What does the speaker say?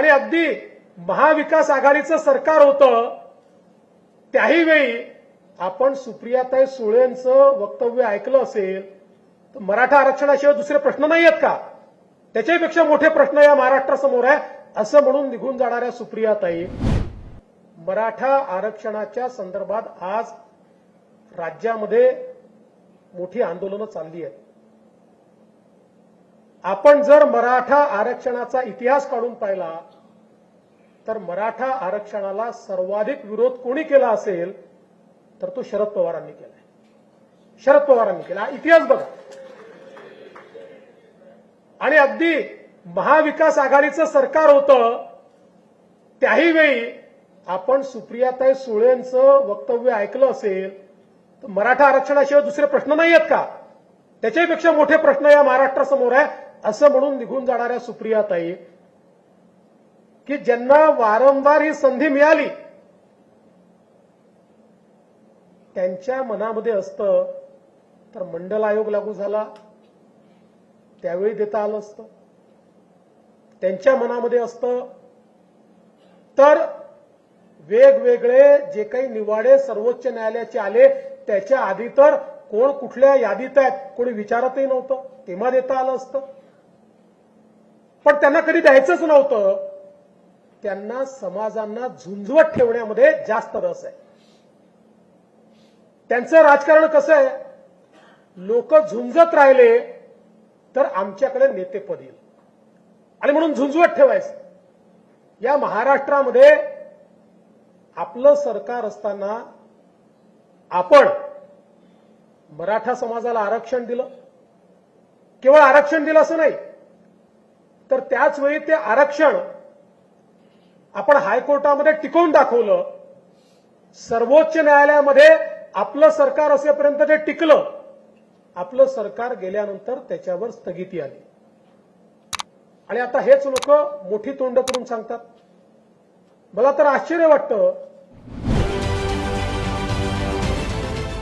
आणि अगदी महाविकास आघाडीचं सरकार होतं त्याही वेळी आपण सुप्रियाताई सुळेंचं वक्तव्य ऐकलं असेल तर मराठा आरक्षणाशिवाय दुसरे प्रश्न नाही आहेत का? त्याच्यापेक्षा मोठे प्रश्न या महाराष्ट्रासमोर आहे असं म्हणून निघून जाणाऱ्या सुप्रियाताई मराठा आरक्षणाच्या संदर्भात आज राज्यामध्ये मोठी आंदोलनं चालली आहेत. आपण जर मराठा आरक्षणाचा इतिहास काढून पाहिला तर मराठा आरक्षणाला सर्वाधिक विरोध कोणी केला असेल तर तो शरद पवारांनी केलाय शरद पवारांनी केला. इतिहास बघा. आणि अगदी महाविकास आघाडीचं सरकार होतं त्याही वेळी आपण सुप्रियाताई सुळेंचं वक्तव्य ऐकलं असेल तर मराठा आरक्षणाशिवाय दुसरे प्रश्न नाही आहेत का? त्याच्यापेक्षा मोठे प्रश्न या महाराष्ट्रासमोर आहे. असं म्हणून निघून जाणाऱ्या सुप्रियाताई की ज्यांना वारंवार ही संधी मिळाली त्यांच्या मनामध्ये असतं तर मंडल आयोग लागू झाला त्यावेळी देता आलं असतं. त्यांच्या मनामध्ये असतं तर वेगवेगळे जे काही निवाडे सर्वोच्च न्यायालयाचे आले त्याच्या आधी तर कोण कुठल्या यादीत आहेत कोणी विचारतही नव्हतं तेव्हा देता आलं असतं. पण त्यांना कधी द्यायचंच नव्हतं. त्यांना समाजांना झुंजवत ठेवण्यामध्ये जास्त रस आहे. त्यांचं राजकारण कसं आहे? लोक झुंजत राहिले तर आमच्याकडे नेतेपद येईल. आणि म्हणून झुंजवत ठेवायचं. या महाराष्ट्रामध्ये आपलं सरकार असताना आपण मराठा समाजाला आरक्षण दिलं. केवळ आरक्षण दिलं असं नाही. तर त्याच वेळी ते आरक्षण आपण हायकोर्टामध्ये टिकवून दाखवलं. सर्वोच्च न्यायालयामध्ये आपलं सरकार असेपर्यंत ते टिकलं आपलं सरकार गेल्यानंतर त्याच्यावर स्थगिती आली. आणि आता हेच लोक मोठी तोंड करून सांगतात. मला तर आश्चर्य वाटतं